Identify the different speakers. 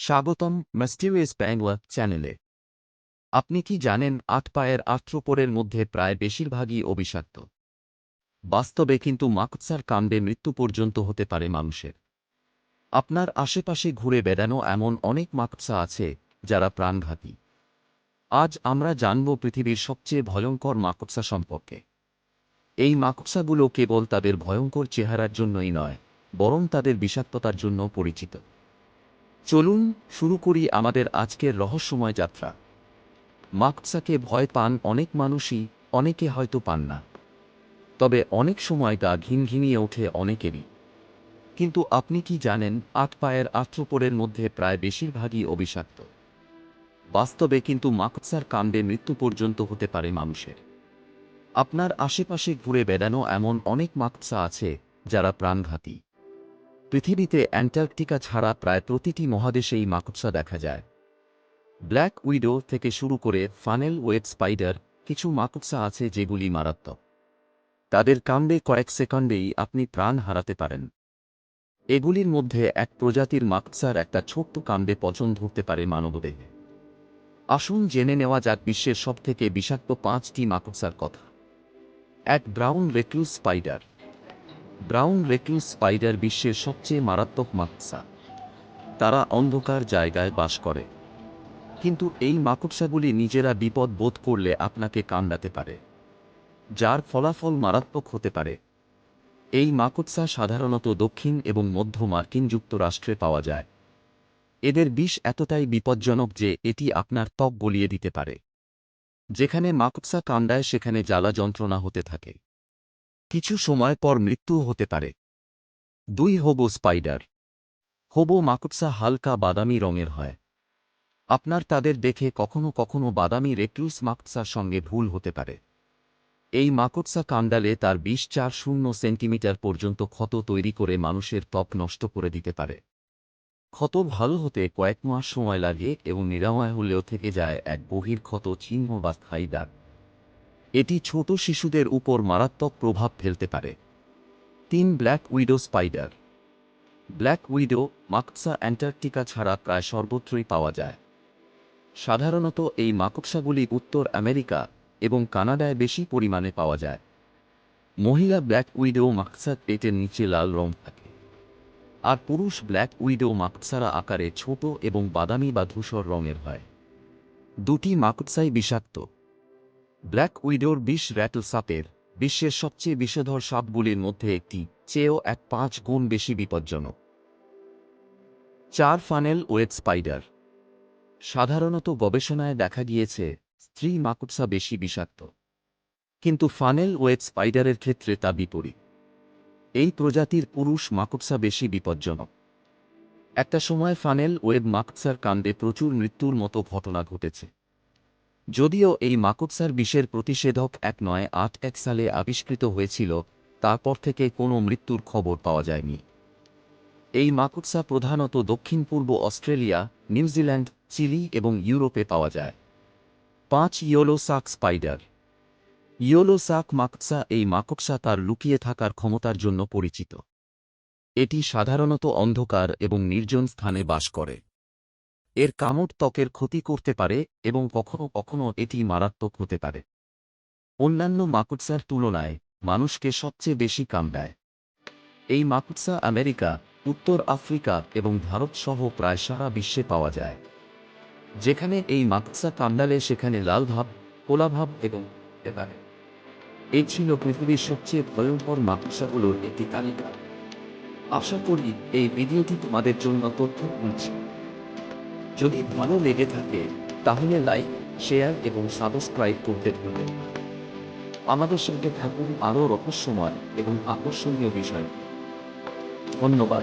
Speaker 1: স্বাগতম মাস্টিউএস বাংলা চ্যানেলে আপনি কি জানেন আট পায়ের আর্থ্রোপোরের মধ্যে প্রায় বেশিরভাগই অবিষাক্ত বাস্তবে কিন্তু মাকসার কাণ্ডে মৃত্যু পর্যন্ত হতে পারে মানুষের। আপনার আশেপাশে ঘুরে বেড়ানো এমন অনেক মাকসা আছে যারা প্রাণঘাতী। আজ আমরা জানব পৃথিবীর সবচেয়ে ভয়ঙ্কর মাকসা সম্পর্কে। এই মাকসাগুলো কেবল তাদের ভয়ঙ্কর চেহারার জন্যই নয়, বরং তাদের বিষাক্ততার জন্য পরিচিত। চলুন শুরু করি আমাদের আজকের রহস্যময় যাত্রা। মাকসাকে ভয় পান অনেক মানুষই, অনেকে হয়তো পান না। তবে অনেক সময় তা ঘিনঘিনিয়ে ওঠে অনেকেরই। কিন্তু আপনি কি জানেন, আট পায়ের আর্থ্রোপোরের মধ্যে প্রায় বেশিরভাগই অবিষাক্ত বাস্তবে কিন্তু মাকসার কাণ্ডে মৃত্যু পর্যন্ত হতে পারে মানুষের। আপনার আশেপাশে ঘুরে বেড়ানো এমন অনেক মাকসা আছে, যারা প্রাণঘাতী। পৃথিবীতে অ্যান্টার্কটিকা ছাড়া প্রায় প্রতিটি মহাদেশেই মাকড়সা দেখা যায়। ব্ল্যাক উইডো থেকে শুরু করে ফানেল ওয়েব স্পাইডার কিছু মাকড়সা আছে যেগুলি মারাত্মক। তাদের কাণ্ডে কয়েক সেকেন্ডেই আপনি প্রাণ হারাতে পারেন। এগুলির মধ্যে এক প্রজাতির মাকড়সার একটা ছোট্ট কাণ্ডে পচন ধরতে পারে মানবদেহে। আসুন জেনে নেওয়া যাক বিশ্বের সবথেকে বিষাক্ত পাঁচটি মাকড়সার কথা। এক brown recluse spider. Brown recluse spider বিশ্বের সবচেয়ে মারাত্মক মাকড়সা। তারা অন্ধকার জায়গায় বাস করে। কিন্তু এই মাকড়সাগুলি নিজেরা বিপদ বোধ করলে আপনাকে কামড়াতে পারে, যার ফলাফল মারাত্মক হতে পারে। এই মাকড়সা সাধারণত দক্ষিণ এবং মধ্য মার্কিন যুক্তরাষ্ট্রে পাওয়া যায়। এদের বিষ এতটাই বিপজ্জনক যে এটি আপনার ত্বক গলিয়ে দিতে পারে। যেখানে মাকড়সা কামড়ায় সেখানে জ্বালা যন্ত্রণা হতে থাকে। কিছু সময় পর মৃত্যুও হতে পারে। দুই হোবো স্পাইডার। হোবো মাকড়সা হালকা বাদামি রঙের হয়। আপনার তাদের দেখে কখনো কখনো বাদামি রেক্লুস মাকড়সার সঙ্গে ভুল হতে পারে। এই মাকড়সা কাণ্ডালে তার বিশ চার শূন্য সেন্টিমিটার পর্যন্ত ক্ষত তৈরি করে মানুষের ত্বক নষ্ট করে দিতে পারে। ক্ষত ভালো হতে কয়েক মাস সময় লাগে এবং নিরাময় হলেও থেকে যায় এক বহির ক্ষত চিহ্ন বা স্থায়ী দাগ। এটি ছোট শিশুদের উপর মারাত্মক প্রভাব ফেলতে পারে। তিন black widow spider. Black widow, মাকসা Antarctica ছাড়া প্রায় সর্বত্রই পাওয়া যায়। সাধারণত এই মাকড়সাগুলি উত্তর আমেরিকা এবং কানাডায় বেশি পরিমাণে পাওয়া যায়। মহিলা ব্ল্যাক উইডো মাকসার পেটের নিচে লাল রং থাকে। আর পুরুষ ব্ল্যাক উইডো মাকসারা আকারে ছোট এবং বাদামি বা ধূসর রঙের হয়। দুটি মাকড়সাই বিষাক্ত। ব্ল্যাক উইডোর বিষ র্যাটল সাপের বিশ্বের সবচেয়ে বিষধর সাপগুলির মধ্যে একটি, চেয়েও এক পাঁচ গুণ বেশি বিপজ্জনক। চার ফানেল ওয়েব স্পাইডার। সাধারণত গবেষণায় দেখা গিয়েছে, স্ত্রী মাকুৎসা বেশি বিষাক্ত। কিন্তু ফানেল ওয়েব স্পাইডারের ক্ষেত্রে তা বিপরীত। এই প্রজাতির পুরুষ মাকুৎসা বেশি বিপজ্জনক। একটা সময় ফানেল ওয়েব মাকুৎসার কাণ্ডে প্রচুর মৃত্যুর মতো ঘটনা ঘটেছে। যদিও এই মাকড়সার বিষের প্রতিষেধক এক নয় আট এক সালে আবিষ্কৃত হয়েছিল, তারপর থেকে কোনো মৃত্যুর খবর পাওয়া যায়নি। এই মাকড়সা প্রধানত দক্ষিণ পূর্ব অস্ট্রেলিয়া, নিউজিল্যান্ড, চিলি এবং ইউরোপে পাওয়া যায়। পাঁচ yellow sac spider. Yellow sac মাকড়সা এই মাকড়সা তার লুকিয়ে থাকার ক্ষমতার জন্য পরিচিত। এটি সাধারণত অন্ধকার এবং নির্জন স্থানে বাস করে। এর কামড় ত্বকের ক্ষতি করতে পারে এবং কখনো কখনো এটি মারাত্মক হতে পারে। অন্যান্য মাকুৎসার তুলনায় মানুষকে সবচেয়ে বেশি কামড়ায় এই মাকুৎসা আমেরিকা, উত্তর আফ্রিকা এবং ভারত সহ প্রায় সারা বিশ্বে পাওয়া যায়। যেখানে এই মাকুৎসা কামড়ালে সেখানে লাল ভাব কোলাভাব এবং এই ছিল পৃথিবীর সবচেয়ে ভয়ঙ্কর মাকুৎসাগুলোর একটি তালিকা। আশা করি এই ভিডিওটি তোমাদের জন্য তথ্য বলছে যদি ভালো লেগে থাকে, তাহলে লাইক শেয়ার এবং সাবস্ক্রাইব করতে ভুলবেন আমাদের সঙ্গে থাকুন আরও রহস্যময় এবং আকর্ষণীয় বিষয়। ধন্যবাদ।